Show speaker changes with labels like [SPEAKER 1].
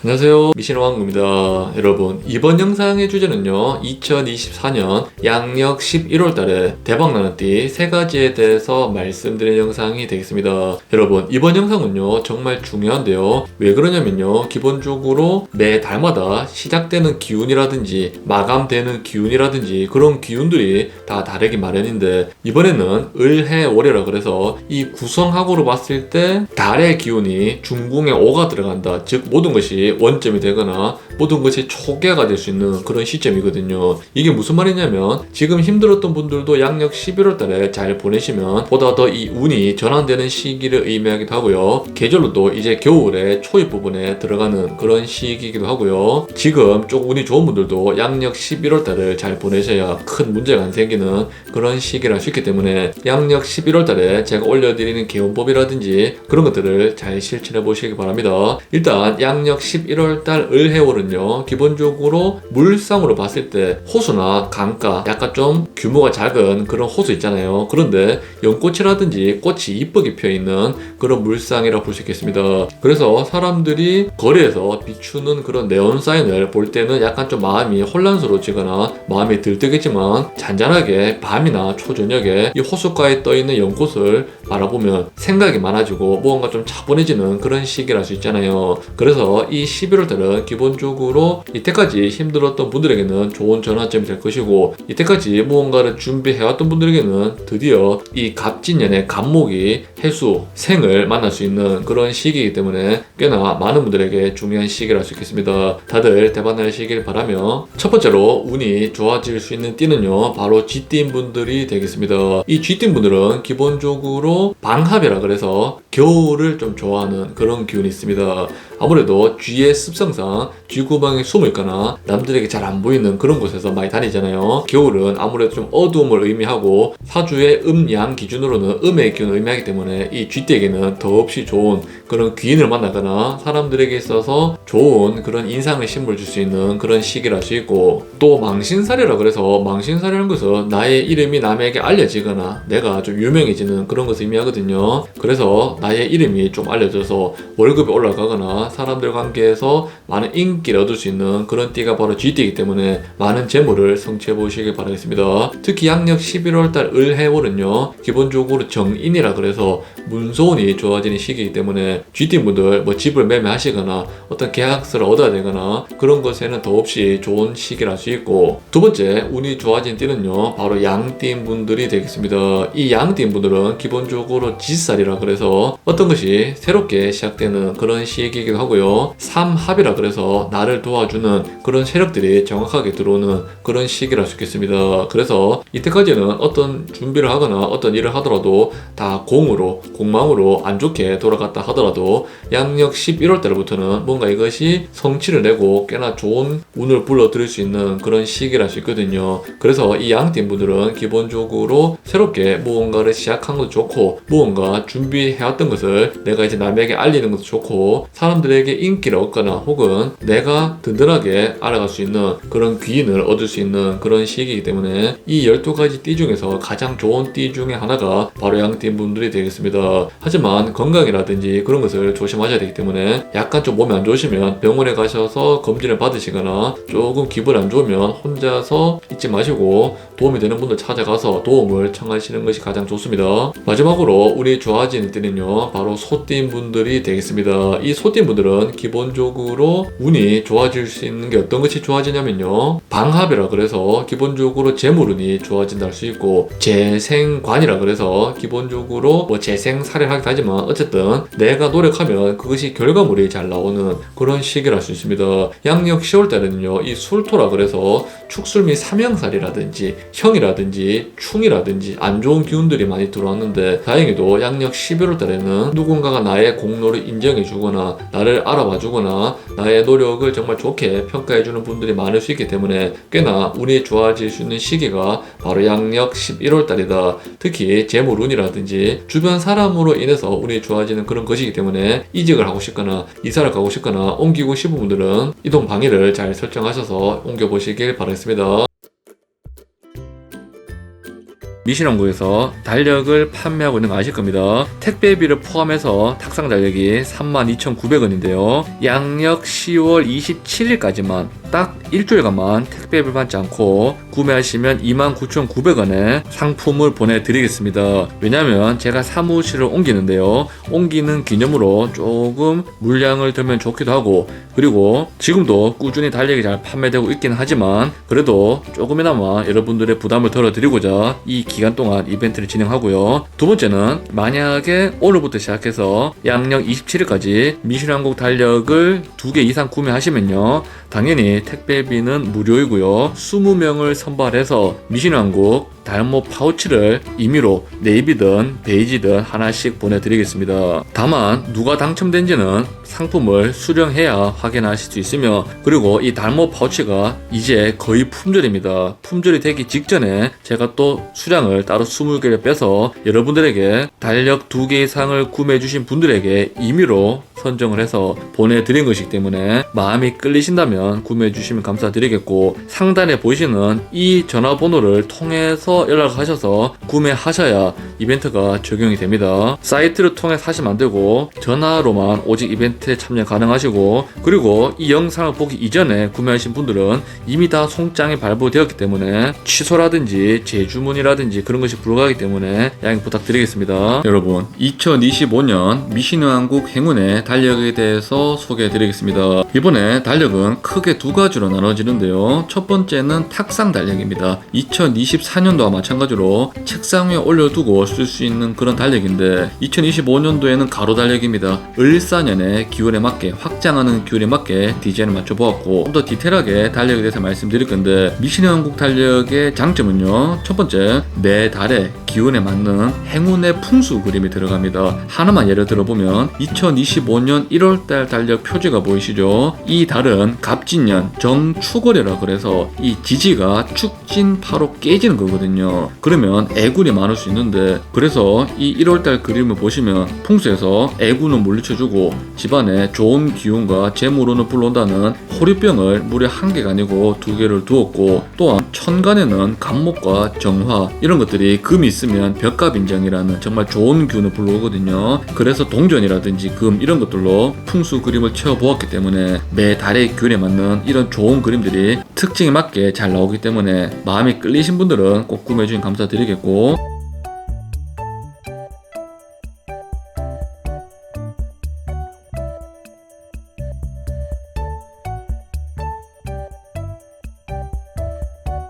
[SPEAKER 1] 안녕하세요. 미신왕입니다. 여러분 이번 영상의 주제는요 2024년 양력 11월 달에 대박나는 띠 세 가지에 대해서 말씀드린 영상이 되겠습니다. 여러분 이번 영상은요 정말 중요한데요. 왜 그러냐면요 기본적으로 매 달마다 시작되는 기운이라든지 마감되는 기운이라든지 그런 기운들이 다 다르기 마련인데 이번에는 을해월이라 그래서 이 구성학으로 봤을 때 달의 기운이 중궁에 오가 들어간다. 즉 모든 것이 원점이 되거나 모든 것이 초계가 될 수 있는 그런 시점이거든요. 이게 무슨 말이냐면 지금 힘들었던 분들도 양력 11월 달에 잘 보내시면 보다 더 이 운이 전환되는 시기를 의미하기도 하고요. 계절로도 이제 겨울에 초입 부분에 들어가는 그런 시기이기도 하고요. 지금 좀 운이 좋은 분들도 양력 11월 달을 잘 보내셔야 큰 문제가 안 생기는 그런 시기를 할 수 있기 때문에 양력 11월 달에 제가 올려드리는 개운법이라든지 그런 것들을 잘 실천해 보시기 바랍니다. 일단 양력 11월 달 을해월은 요 기본적으로 물상으로 봤을 때 호수나 강가 약간 좀 규모가 작은 그런 호수 있잖아요. 그런데 연꽃이라든지 꽃이 이쁘게 피어 있는 그런 물상이라 볼 수 있겠습니다. 그래서 사람들이 거리에서 비추는 그런 네온 사인을 볼 때는 약간 좀 마음이 혼란스러워지거나 마음이 들뜨겠지만 잔잔하게 밤이나 초저녁에 이 호숫가에 떠 있는 연꽃을 바라보면 생각이 많아지고 무언가 좀 차분해지는 그런 시기라 할수 있잖아요. 그래서 이 11월 달은 기본적으로 이때까지 힘들었던 분들에게는 좋은 전환점이 될 것이고 이때까지 무언가를 준비해왔던 분들에게는 드디어 이 갑진년의 갑목이 해수, 생을 만날 수 있는 그런 시기이기 때문에 꽤나 많은 분들에게 중요한 시기라 할수 있겠습니다. 다들 대박날 시길 바라며 첫 번째로 운이 좋아질 수 있는 띠는요 바로 쥐띠인 분들이 되겠습니다. 이 쥐띠인 분들은 기본적으로 방합이라 그래서 겨울을 좀 좋아하는 그런 기운이 있습니다. 아무래도 쥐의 습성상 쥐 구멍에 숨어 있거나 남들에게 잘 안 보이는 그런 곳에서 많이 다니잖아요. 겨울은 아무래도 좀 어두움을 의미하고 사주의 음, 양 기준으로는 음의 기운을 의미하기 때문에 이 쥐떼에게는 더없이 좋은 그런 귀인을 만나거나 사람들에게 있어서 좋은 그런 인상을 심을 줄 수 있는 그런 시기라 할수 있고 또 망신살이라 그래서 망신살이라는 것은 나의 이름이 남에게 알려지거나 내가 좀 유명해지는 그런 것을 의미하거든요. 그래서 나의 이름이 좀 알려져서 월급이 올라가거나 사람들 관계에서 많은 인기를 얻을 수 있는 그런 띠가 바로 쥐띠이기 때문에 많은 재물을 성취해 보시길 바라겠습니다. 특히 양력 11월 달 을해월은요 기본적으로 정인이라 그래서 문소운이 좋아지는 시기이기 때문에 쥐띠 분들 뭐 집을 매매하시거나 어떤 계약서를 얻어야 되거나 그런 것에는 더없이 좋은 시기라 할수 있고 두 번째 운이 좋아진 띠는요 바로 양띠인 분들이 되겠습니다. 이 양띠인 분들은 기본적으로 지살이라 그래서 어떤 것이 새롭게 시작되는 그런 시기이기도 하고요. 삼합이라 그래서 나를 도와주는 그런 세력들이 정확하게 들어오는 그런 시기라 있겠습니다. 그래서 이때까지는 어떤 준비를 하거나 어떤 일을 하더라도 다 공으로 공망으로 안 좋게 돌아갔다 하더라도 양력 11월 달부터는 뭔가 이것이 성취를 내고 꽤나 좋은 운을 불러들일 수 있는 그런 시기라 할수 있거든요. 그래서 이 양팀 분들은 기본적으로 새롭게 무언가를 시작한 것도 좋고 무언가 준비해왔던 것을 내가 이제 남에게 알리는 것도 좋고 사람들에게 인기를 얻거나 혹은 내가 든든하게 알아갈 수 있는 그런 귀인을 얻을 수 있는 그런 시기이기 때문에 이 12가지 띠 중에서 가장 좋은 띠 중에 하나가 바로 양띠 분들이 되겠습니다. 하지만 건강이라든지 그런 것을 조심하셔야 되기 때문에 약간 좀 몸이 안 좋으시면 병원에 가셔서 검진을 받으시거나 조금 기분 안 좋으면 혼자서 잊지 마시고 도움이 되는 분들 찾아가서 도움을 청하시는 것이 가장 좋습니다. 마지막으로 운이 좋아지는 띠는요 바로 소띠인 분들이 되겠습니다. 이 소띠인 분들은 기본적으로 운이 좋아질 수 있는 게 어떤 것이 좋아지냐면요 방합이라 그래서 기본적으로 재물운이 좋아진다 할 수 있고 재생관이라 그래서 기본적으로 뭐 재생살을 하기도 하지만 어쨌든 내가 노력하면 그것이 결과물이 잘 나오는 그런 시기를 할수 있습니다. 양력 10월 달에는요 이 술토라 그래서 축술 및 삼형살이라든지 형이라든지 충이라든지 안 좋은 기운들이 많이 들어왔는데 다행히도 양력 11월 달에는 누군가가 나의 공로를 인정해 주거나 나를 알아봐 주거나 나의 노력을 정말 좋게 평가해 주는 분들이 많을 수 있기 때문에 꽤나 운이 좋아질 수 있는 시기가 바로 양력 11월 달이다. 특히 재물운이라든지 주변 사람으로 인해서 운이 좋아지는 그런 것이기 때문에 이직을 하고 싶거나 이사를 가고 싶거나 옮기고 싶은 분들은 이동 방해를 잘 설정하셔서 옮겨 보시길 바라겠습니다. 미신왕국에서 달력을 판매하고 있는 거 아실 겁니다. 택배비를 포함해서 탁상 달력이 32,900원인데요. 양력 10월 27일까지만 딱 일주일간만 택배비를 받지 않고 구매하시면 29,900원에 상품을 보내드리겠습니다. 왜냐면 제가 사무실을 옮기는데요. 옮기는 기념으로 조금 물량을 들면 좋기도 하고 그리고 지금도 꾸준히 달력이 잘 판매되고 있긴 하지만 그래도 조금이나마 여러분들의 부담을 덜어드리고자 이 기간 동안 이벤트를 진행하고요. 두 번째는 만약에 오늘부터 시작해서 양력 27일까지 미슐랑국 달력을 두 개 이상 구매하시면요. 당연히 택배비는 무료이고요. 20명을 선발해서 미신왕국 달모 파우치를 임의로 네이비든 베이지든 하나씩 보내드리겠습니다. 다만 누가 당첨된지는 상품을 수령해야 확인하실 수 있으며 그리고 이 달모 파우치가 이제 거의 품절입니다. 품절이 되기 직전에 제가 또 수량을 따로 20개를 빼서 여러분들에게 달력 2개 이상을 구매해 주신 분들에게 임의로 선정을 해서 보내드린 것이기 때문에 마음이 끌리신다면 구매해 주시면 감사드리겠고 상단에 보시는 이 전화번호를 통해서 연락하셔서 구매하셔야 이벤트가 적용이 됩니다. 사이트를 통해 사시면 안 되고 전화로만 오직 이벤트에 참여 가능하시고 그리고 이 영상을 보기 이전에 구매하신 분들은 이미 다 송장이 발부되었기 때문에 취소라든지 재주문이라든지 그런 것이 불가하기 때문에 양해 부탁드리겠습니다. 여러분 2025년 미신왕국 행운의 달력에 대해서 소개해 드리겠습니다. 이번에 달력은 크게 두 가지로 나눠지는데요. 첫 번째는 탁상 달력입니다. 2024년도 와 마찬가지로 책상 위에 올려두고 쓸 수 있는 그런 달력인데 2025년도에는 가로 달력입니다. 을사년의 기온에 맞게 확장하는 기온에 맞게 디자인을 맞춰 보았고 좀 더 디테일하게 달력에 대해서 말씀드릴 건데 미신의 왕국 달력의 장점은요. 첫 번째 매 달에 기온에 맞는 행운의 풍수 그림이 들어갑니다. 하나만 예를 들어보면 2025년 1월달 달력 표지가 보이시죠? 이 달은 갑진년 정축월이라 그래서 이 지지가 축진파로 깨지는 거거든요. 그러면 애군이 많을 수 있는데 그래서 이 1월달 그림을 보시면 풍수에서 애군을 물리쳐주고 집안에 좋은 기운과 재물운을 불러온다는 호리병을 무려 한 개가 아니고 두 개를 두었고 또한 천간에는 간목과 정화 이런 것들이 금이 있으면 벽갑인장이라는 정말 좋은 기운을 불러오거든요. 그래서 동전이라든지 금 이런 것들로 풍수 그림을 채워보았기 때문에 매 달의 기운에 맞는 이런 좋은 그림들이 특징에 맞게 잘 나오기 때문에 마음이 끌리신 분들은 꼭 구매해주시면 감사드리겠고